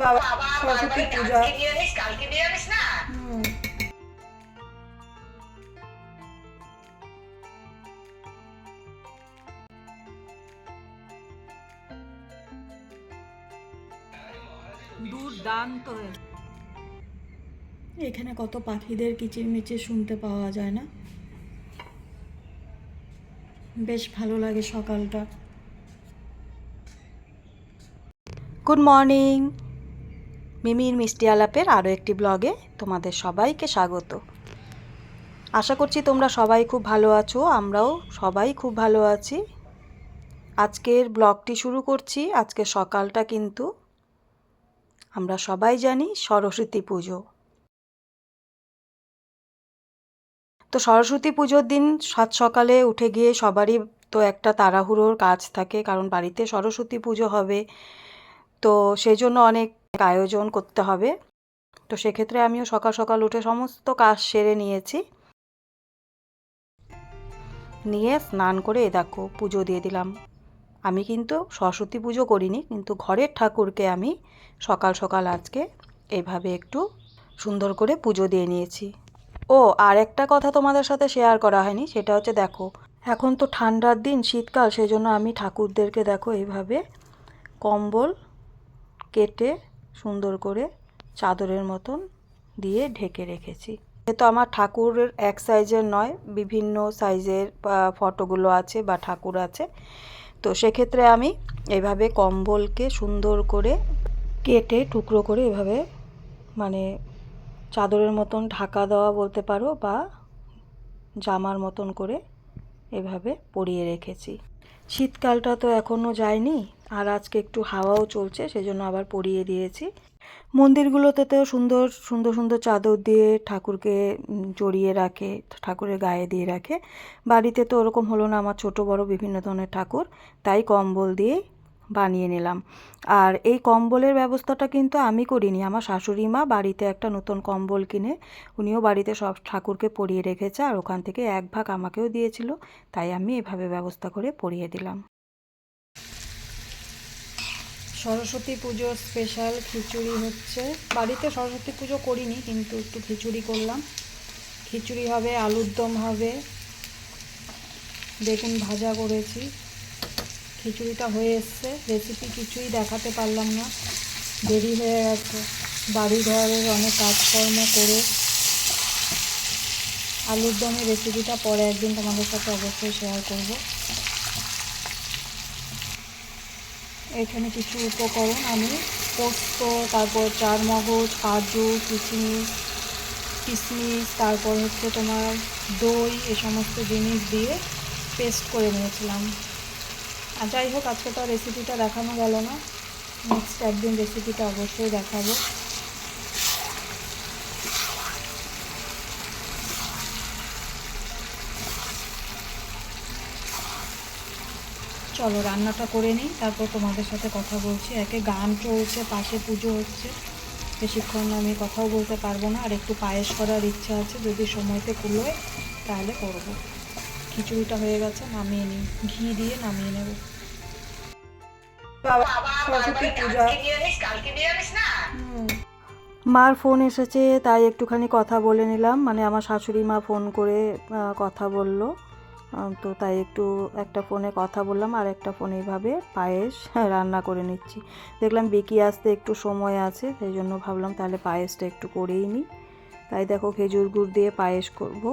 বাবা সরস্বতী পূজা। কালকে নিরামিষ না? হুম। দুর্দান্ত এখানে কত পাখিদের কিচিরমিচির শুনতে পাওয়া যায় না? বেশ ভালো লাগে সকালটা। গুড মর্নিং মিমির মিষ্টি আলাপের আরও একটি ব্লগে তোমাদের সবাইকে স্বাগত। আশা করছি তোমরা সবাই খুব ভালো আছো, আমরাও সবাই খুব ভালো আছি। আজকের ব্লগটি শুরু করছি, আজকে সকালটা কিন্তু আমরা সবাই জানি সরস্বতী পুজো। তো সরস্বতী পুজোর দিন সাত সকালে উঠে গিয়ে সবারই তো একটা তাড়াহুড়োর কাজ থাকে, কারণ বাড়িতে সরস্বতী পুজো হবে। তো সেই জন্য অনেক আয়োজন করতে হবে। তো সেক্ষেত্রে আমিও সকাল সকাল উঠে সমস্ত কাজ সেরে নিয়েছি। নিয়ে স্নান করে এ দেখো পুজো দিয়ে দিলাম। আমি কিন্তু সরস্বতী পুজো করিনি, কিন্তু ঘরের ঠাকুরকে আমি সকাল সকাল আজকে এইভাবে একটু সুন্দর করে পুজো দিয়ে নিয়েছি। ও, আর একটা কথা তোমাদের সাথে শেয়ার করা হয়নি, সেটা হচ্ছে দেখো, এখন তো ঠান্ডার দিন, শীতকাল, সেজন্য আমি ঠাকুরদেরকে দেখো এইভাবে কম্বল কেটে সুন্দর করে চাদরের মতন দিয়ে ঢেকে রেখেছি। যেহেতু আমার ঠাকুরের এক সাইজের নয়, বিভিন্ন সাইজের ফটোগুলো আছে বা ঠাকুর আছে। তো সেক্ষেত্রে আমি এভাবে কম্বলকে সুন্দর করে কেটে টুকরো করে এভাবে মানে চাদরের মতন ঢাকা দেওয়া বলতে পারো বা জামার মতন করে এভাবে পরিয়ে রেখেছি। শীতকালটা তো এখনও যায়নি, আর আজকে একটু হাওয়াও চলছে, সেজন্য আবার পরিয়ে দিয়েছি। মন্দিরগুলোতে তো সুন্দর সুন্দর সুন্দর চাদর দিয়ে ঠাকুরকে জড়িয়ে রাখে, ঠাকুরের গায়ে দিয়ে রাখে। বাড়িতে তো ওরকম হলো না, আমার ছোট বড় বিভিন্ন ধরনের ঠাকুর, তাই কম্বল দিয়ে বানিয়ে নিলাম। আর এই কম্বলের ব্যবস্থাটা কিন্তু আমি করিনি। আমার শাশুড়ি মা বাড়িতে একটা নতুন কম্বল কিনে উনিও বাড়িতে সব ঠাকুরকে পরিয়ে রেখেছে আর ওখান থেকে এক ভাগ আমাকেও দিয়েছিল। তাই আমি এভাবে ব্যবস্থা করে পরিয়ে দিলাম। সরস্বতী পুজোর স্পেশাল খিচুড়ি হচ্ছে। বাড়িতে সরস্বতী পুজো করিনি, কিন্তু একটু খিচুড়ি করলাম। খিচুড়ি হবে, আলুর দম হবে। বেগুন ভাজা করেছি। খিচুড়িটা হয়ে এসছে। রেসিপি কিছুই দেখাতে পারলাম না। দেরি হয়ে গেছে। বাড়ি ঘরের অনেক কাজকর্ম করে আলুর দমের রেসিপিটা পরে একদিন তোমাদের সাথে অবশ্যই শেয়ার করব। এখানে কিছু উপকরণ আমি, পোস্ত, তারপর চার মগজ কাজু, কিশমিশ কিশমিশ, তারপর হচ্ছে তোমার দই, এ সমস্ত জিনিস দিয়ে পেস্ট করে নিয়েছিলাম। আর যাই হোক, আজকে তো রেসিপিটা দেখানো গেল না। নেক্সট একদিন রেসিপিটা অবশ্যই দেখাবো। চলো, রান্নাটা করে নিই। তারপর তোমাদের সাথে কথা বলছি। একে গান চলছে, পাশে পুজো হচ্ছে। বেশিক্ষণ আমি কথাও বলতে পারব না। আর একটু পায়েস করার ইচ্ছা আছে। যদি সময়তে কুলোয়, তাহলে করব। খিচুড়িটা হয়ে গেছে নামিয়ে নিই। ঘি দিয়ে নামিয়ে নেব। সরস্বতী পূজা। মার ফোন এসেছে তাই একটুখানি কথা বলে নিলাম। মানে আমার শাশুড়ি মা ফোন করে কথা বলল। তো তাই একটু একটা ফোনে কথা বললাম আর একটা ফোনে এইভাবে পায়েস রান্না করে নিচ্ছি। দেখলাম বিকি আসতে একটু সময় আছে সেই জন্য ভাবলাম তাহলে পায়েসটা একটু করেই নিই। তাই দেখো খেজুর গুড় দিয়ে পায়েস করব।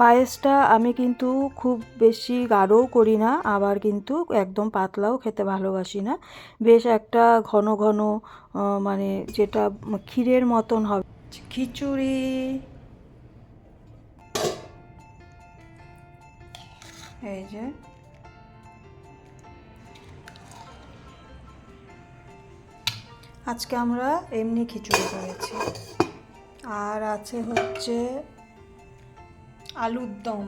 পায়েসটা আমি কিন্তু খুব বেশি গাঢ়ও করি না, আবার কিন্তু একদম পাতলাও খেতে ভালোবাসি না। বেশ একটা ঘন ঘন মানে যেটা ক্ষীরের মতন হবে। খিচুড়ি। এই যে। আজকে আমরা এমনি খিচুড়ি করেছি। আর আছে হচ্ছে আলুর দম।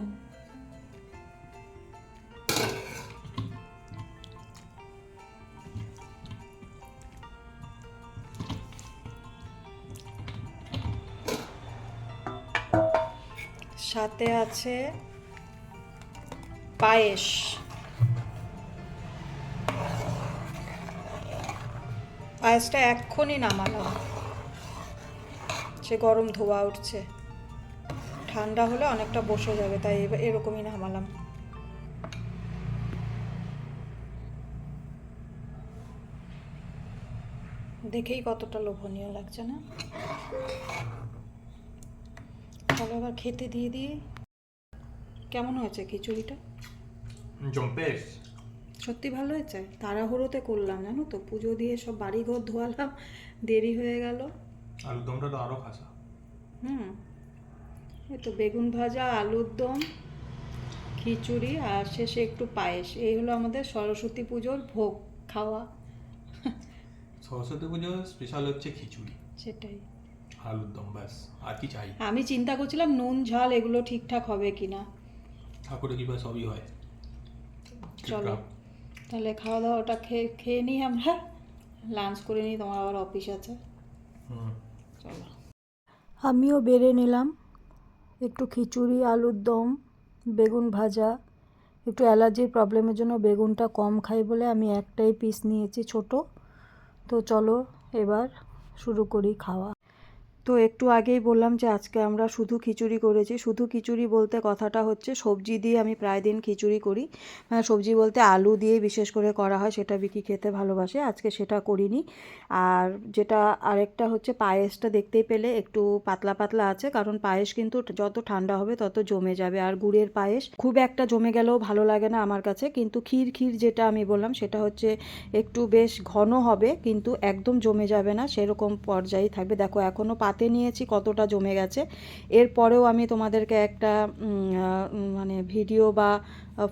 সাথে আছে পায়েস। পায়েসটা এক্ষুনি নামালাম। সে গরম ধোয়া উঠছে। ঠান্ডা হলে অনেকটা বসে যাবে তাই এরকমই নামালাম দেখেই কতটা লোভনীয় লাগছে না? চলো এবার খেতে দিয়ে দিই। কেমন হয়েছে খিচুড়িটা? জম্পেশ। সত্যি ভালো হয়েছে? তাড়াহুড়োতে করলাম জানো তো? পুজো দিয়ে সব বাড়িঘর ধোয়ালাম দেরি হয়ে গেল। আলুর দমটা তো আরও খাসা। হুম। তো বেগুন ভাজা আলুর দম খিচুড়ি আর শেষে একটু পায়েস। এই হলো আমাদের সরস্বতী পুজোর ভোগ খাওয়া। সরস্বতী পুজোর স্পেশাল হচ্ছে খিচুড়ি। সেটাই। আলুর দম ব্যাস। আর কি চাই? আমি চিন্তা করছিলাম নুন ঝাল এগুলো ঠিকঠাক হবে কিনা। ঠাকুরের কৃপা সবই হয়। চলো তাহলে খাওয়া দাওয়াটা খেয়ে খেয়ে নিই আমরা। লাঞ্চ করে নিই তোমার আবার অফিস আছে। হুম। চলো। আমিও বেড়ে নিলাম। একটু খিচুড়ি, আলুর দম, বেগুন ভাজা, একটু অ্যালার্জির প্রবলেমের জন্য বেগুনটা কম খাই বলে আমি একটাই পিস নিয়েছি ছোট। তো চলো এবার শুরু করি খাওয়া। তো একটু আগেই বললাম যে আজকে আমরা শুধু খিচুড়ি করেছি। শুধু খিচুড়ি বলতে কথাটা হচ্ছে সবজি দিয়ে আমি প্রায় দিন খিচুড়ি করি। মানে সবজি বলতে আলু দিয়ে বিশেষ করে করা হয়, সেটা বিকি খেতে ভালোবাসে। আজকে সেটা করিনি। আর যেটা আরেকটা হচ্ছে পায়েসটা দেখতেই পেলে একটু পাতলা পাতলা আছে, কারণ পায়েস কিন্তু যত ঠান্ডা হবে তত জমে যাবে। আর গুড়ের পায়েস খুব একটা জমে গেলেও ভালো লাগে না আমার কাছে। কিন্তু ক্ষীর ক্ষীর যেটা আমি বললাম সেটা হচ্ছে একটু বেশ ঘন হবে, কিন্তু একদম জমে যাবে না, সেরকম পর্যায়ে থাকবে। দেখো এখনও পাতে নিয়েছি, কতটা জমে গেছে। এরপরেও আমি তোমাদেরকে একটা মানে ভিডিও বা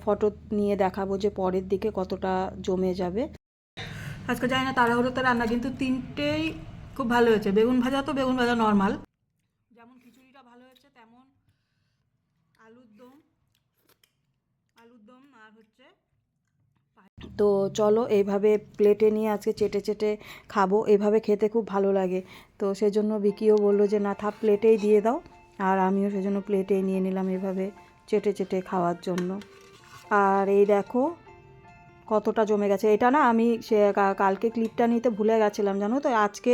ফটো নিয়ে দেখাবো যে পরের দিকে কতটা জমে যাবে। আজকে জানি না, তাড়াহুড়োতে রান্না কিন্তু তিনটেই খুব ভালো হয়েছে। বেগুন ভাজা তো বেগুন ভাজা নর্মাল যেমন খিচুড়িটা ভালো হয়েছে তেমন আলুর দম আলুর দম আর হচ্ছে তো চলো এইভাবে প্লেটে নিয়ে আজকে চেটে চেটে খাব। এভাবে খেতে খুব ভালো লাগে। তো সেজন্য বিকিও বলল যে, না থাক প্লেটেই দিয়ে দাও। আর আমিও সেজন্য প্লেটেই নিয়ে নিলাম এভাবে চেটে চেটে খাওয়ার জন্য। আর এই দেখো কতটা জমে গেছে। এটা না আমি সে কালকে ক্লিপটা নিতে ভুলে গেছিলাম, জানো তো? আজকে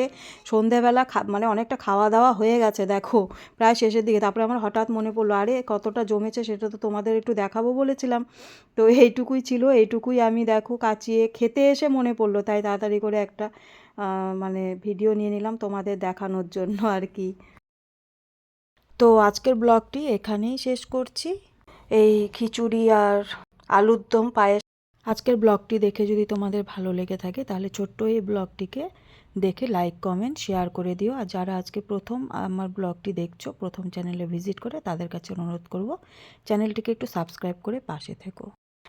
সন্ধেবেলা মানে অনেকটা খাওয়া দাওয়া হয়ে গেছে, দেখো। প্রায় শেষের দিকে। তারপরে আমার হঠাৎ মনে পড়ল, আরে, কতটা জমেছে সেটা তো তোমাদের একটু দেখাবো, বলেছিলাম। তো এইটুকুই ছিল, এইটুকুই আমি দেখো কাচিয়ে খেতে এসে মনে পড়ল। তাই তাড়াতাড়ি করে একটা মানে ভিডিও নিয়ে নিলাম তোমাদের দেখানোর জন্য আর কি। তো আজকের ব্লগটি এখানেই শেষ করছি। এই খিচুড়ি আর আলুর দম পায়েস আজকের ব্লগটি দেখে যদি তোমাদের ভালো লেগে থাকে, তাহলে ছোট্ট এই ব্লগটিকে দেখে লাইক কমেন্ট শেয়ার করে দিও। আর যারা আজকে প্রথম আমার ব্লগটি দেখছ, প্রথম চ্যানেলে ভিজিট করে, তাদের কাছে অনুরোধ করব চ্যানেলটিকে একটু সাবস্ক্রাইব করে পাশে থেকো।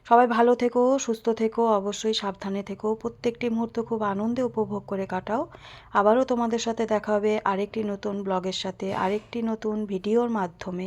সবাই ভালো থেকো, সুস্থ থেকো, অবশ্যই সাবধানে থেকো। প্রত্যেকটি মুহূর্ত খুব আনন্দে উপভোগ করে কাটাও। আবারও তোমাদের সাথে দেখা হবে আরেকটি নতুন ব্লগের সাথে, আরেকটি নতুন ভিডিওর মাধ্যমে।